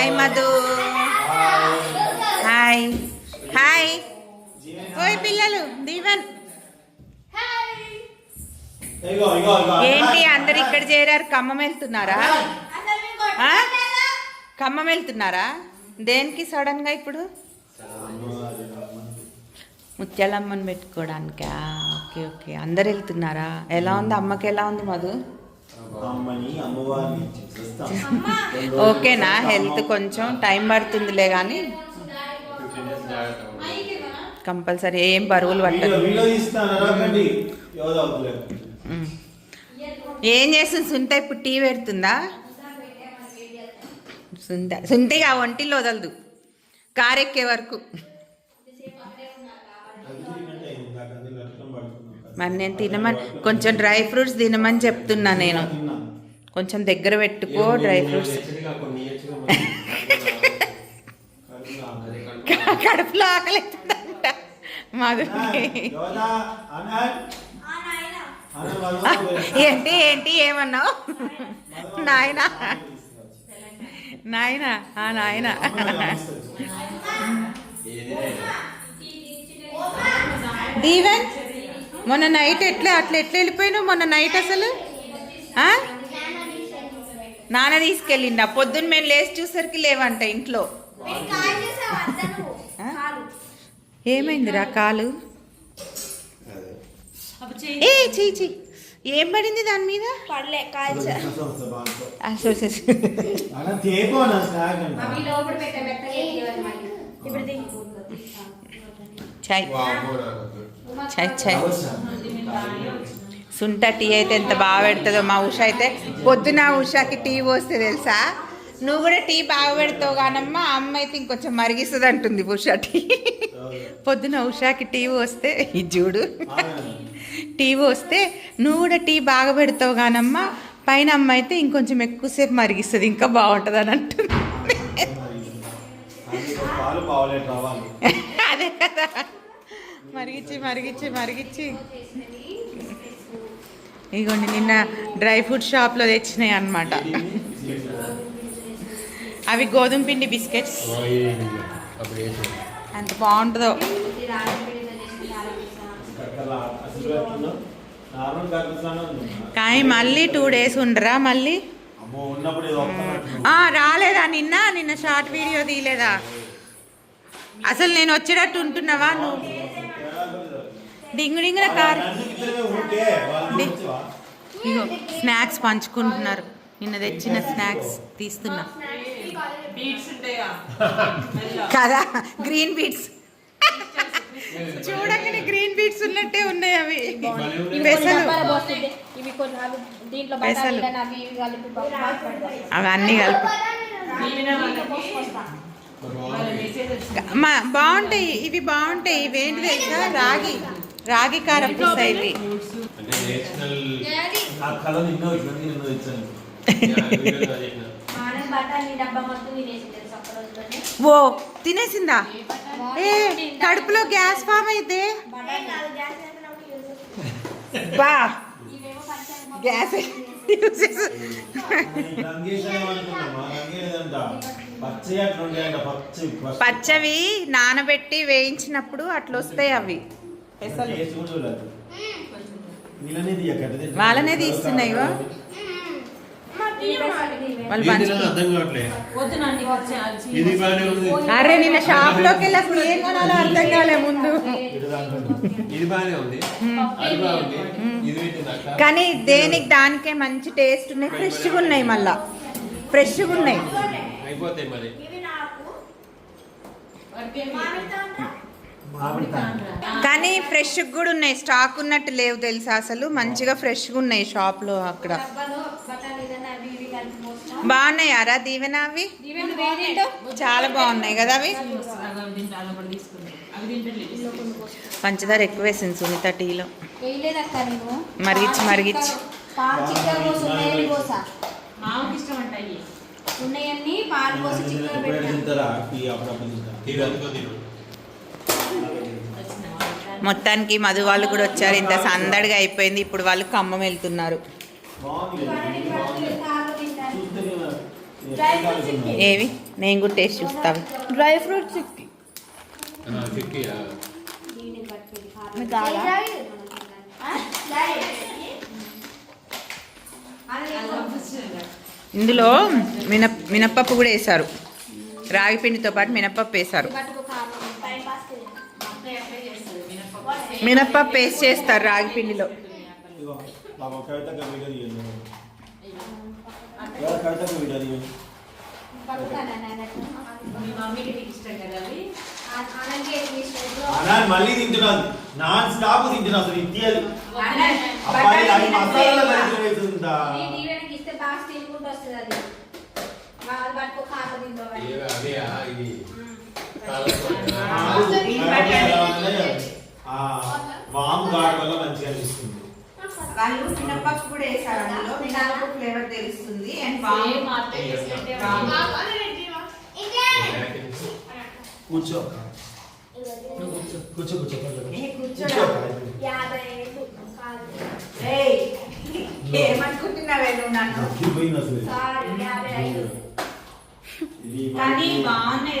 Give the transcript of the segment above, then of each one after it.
Hi Madhu hi hi ఓయ్ పిల్లలు దీవెన్. ఏంటి అందరు ఇక్కడ చేరారు? ఖమ్మం వెళ్తున్నారా? ఖమ్మం వెళ్తున్నారా? దేనికి సడన్గా ఇప్పుడు? ముత్యాలమ్మని పెట్టుకోవడానికా ఓకే ఓకే. అందరు వెళ్తున్నారా? ఎలా ఉంది? అమ్మకి ఎలా ఉంది మధు? అమ్మని అమ్మవారిని చూస్తాం. ఓకేనా? హెల్త్ కొంచెం టైం పడుతుందిలే కానీ కంపల్సరీ ఏం బరువులు పట్టదు. ఏం చేస్తుంది? సుంత ఇప్పుడు టీ పెడుతుందా? సుంత సుంతిగా ఒంటిలో వదలదు. కారు ఎక్కే వరకు. మరి నేను తినమని కొంచెం డ్రై ఫ్రూట్స్ తినమని చెప్తున్నా నేను. కొంచెం దగ్గర పెట్టుకో డ్రై ఫ్రూట్స్. కడుపులో ఆకలి అవుతుందంట మధుకి యోధ అనంత్ అనంత్ వాళ్ళు ఏంటి ఏంటి ఏమన్నావు? నాయనా. నాయనా ఆ నాయనా. దీవెన్ మొన్న నైట్ ఎట్లా అట్లా ఎట్లా వెళ్ళిపోయినావు మొన్న నైట్ అసలు? ఆ? నాన్న తీసుకెళ్ళిండా? పొద్దున్న మేము లేచి చూసరికి లేవంట ఇంట్లో? ఏమైందిరా కాలు? ఏ చెయ్యి చెయ్యి ఏం పడింది దాని మీద? పడలే కాల్చా. చాయ్ చాయ్ చాయ్ సుంట టీ అయితే ఎంత బాగా పెడుతుందో మా ఉష అయితే. పొద్దున ఉషాకి టీ పోస్తే తెలుసా? నువ్వు కూడా టీ బాగా పెడతావు కానమ్మా అమ్మ అయితే ఇంకొంచెం మరిగిస్తుంది అంటుంది ఉషా టీ. పొద్దున ఉషాకి టీ పోస్తే ఇది చూడు. టీ పోస్తే నువ్వు కూడా టీ బాగా పెడతావు కానమ్మా పైన అమ్మ అయితే ఇంకొంచెం ఎక్కువసేపు మరిగిస్తుంది ఇంకా బాగుంటుంది అని అంటుంది. అదే కదా. మరిగిచ్చి మరిగిచ్చి మరిగిచ్చి. ఇగోండి నిన్న డ్రై ఫ్రూట్ షాప్లో తెచ్చినాయి అన్నమాట. అవి గోధుమ పిండి బిస్కెట్స్. ఎంత బాగుంటుందో. కానీ మళ్ళీ టూ డేస్ ఉండరా మళ్ళీ? రాలేదా నిన్న? నిన్న షార్ట్ వీడియో తీయలేదా? అసలు నేను వచ్చేటట్టు ఉంటున్నావా నువ్వు? డింగు డింగున కారు? ఇగో స్నాక్స్ పంచుకుంటున్నారు. నిన్న తెచ్చిన స్నాక్స్ తీస్తున్నా. కదా గ్రీన్ బీట్స్. చూడగానే గ్రీన్ బీట్స్ ఉన్నట్టే ఉన్నాయి అవి. పెసలు. పెసలు. అవి అన్నీ కలిపి మా బాగుంటాయి ఇవి బాగుంటాయి. ఇవేంటి తెలుసా? రాగి. రాగి రోజులోనే. ఓ తినేసిందా? ఏ కడుపులో గ్యాస్ ఫామ్ అయితే. బా. గ్యాస్ పచ్చవి నానబెట్టి వేయించినప్పుడు అట్లా వస్తాయి అవి. వీళ్ళనే తీస్తున్నాయి అరే నిన్న షాప్లోకి వెళ్ళి అసలు ఏం కొనాలో అర్థం కాలే ముందు. కానీ దేనికి దానికే మంచి టేస్ట్ ఉన్నాయి. ఫ్రెష్గా ఉన్నాయి మళ్ళా. ఫ్రెష్గా ఉన్నాయి. కానీ ఫ్రెష్ కూడా ఉన్నాయి. స్టాక్ ఉన్నట్టు లేవు తెలుసా అసలు. మంచిగా ఫ్రెష్గా ఉన్నాయి షాప్లో అక్కడ. బాగున్నాయి అరా దీవెన అవి? చాలా బాగున్నాయి కదా అవి? పంచదార ఎక్కువ వేసింది సునీత టీలో. మరిగిచ్చి, మరిగిచ్చి. ఉన్నాయన్ని పాలు పోసి ఇప్పుడు పెట్టాను మొత్తానికి మధు వాళ్ళు కూడా వచ్చారు. ఇంత సందడిగా అయిపోయింది. ఇప్పుడు వాళ్ళు ఖమ్మం వెళ్తున్నారు. ఏవి? నేను కూడా టేస్ట్ చూస్తాను డ్రై ఫ్రూట్ చిక్కీ? ఇందులో మినప్ మినప్పప్పు కూడా వేశారు. రాగి పిండితో పాటు మినప్పప్పు వేశారు మినప్పప్పు వేసి చేస్తారు రాగి పిండిలో ఇదిగో బాబా కవితకు వీడియో తీయండి అన్నా మళ్ళీ తింటున్నాను నాన్ స్టాప్ తింటున్నా అసలు ఇచ్చేయాలి అబ్బాయి అది మసాలా దరిద్రం అవుతుందా ఇస్తే బాగా తినుకుంటూ వస్తుంది అది వాళ్ళు పట్టుకో కాదు తింటూ ఇవి అవేయా ఇది ఆ, వాము గాడి వల్ల మంచిగా అనిపిస్తుంది. వాళ్ళు మినప్పప్పు కూడా వేశారు అందులో. మినప్పప్పు ఫ్లేవర్ తెలుస్తుంది అండ్ కూర్చో కూర్చో కూర్చో ఏమనుకుంటున్నావే నువ్వు నన్ను? కానీ బాగున్నాయి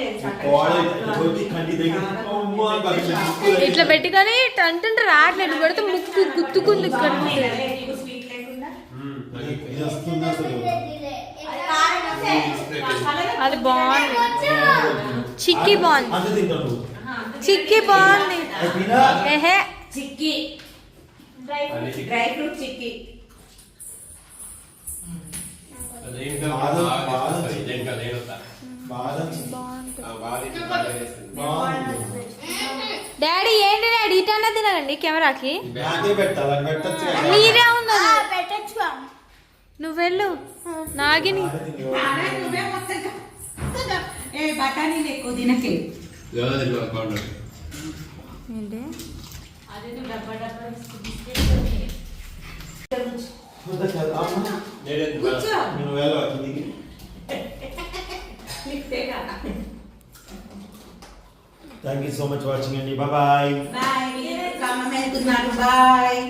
ఇట్లా పెట్టి కానీ అంటే రావట్లేదు. పెడితే ముక్కు గుత్తుకుంది ఇక్కడ అది బాగుంది. చిక్కీ బాగుంది. చిక్కీ బాగుంది? ఏహే. చిక్కీ. Dry fruit chikki. బాదం, డాడీ ఏంటి డాడీ? ఇటన్నా తినాలండి కెమెరాకి. నీదే ఉన్నది. నువ్వు వెళ్ళు. నాగిని. తినేవాడు. నువ్వే thank you so much watching అండి బాయ్ బాయ్ అమ్మ వెళ్తున్నారు బాయ్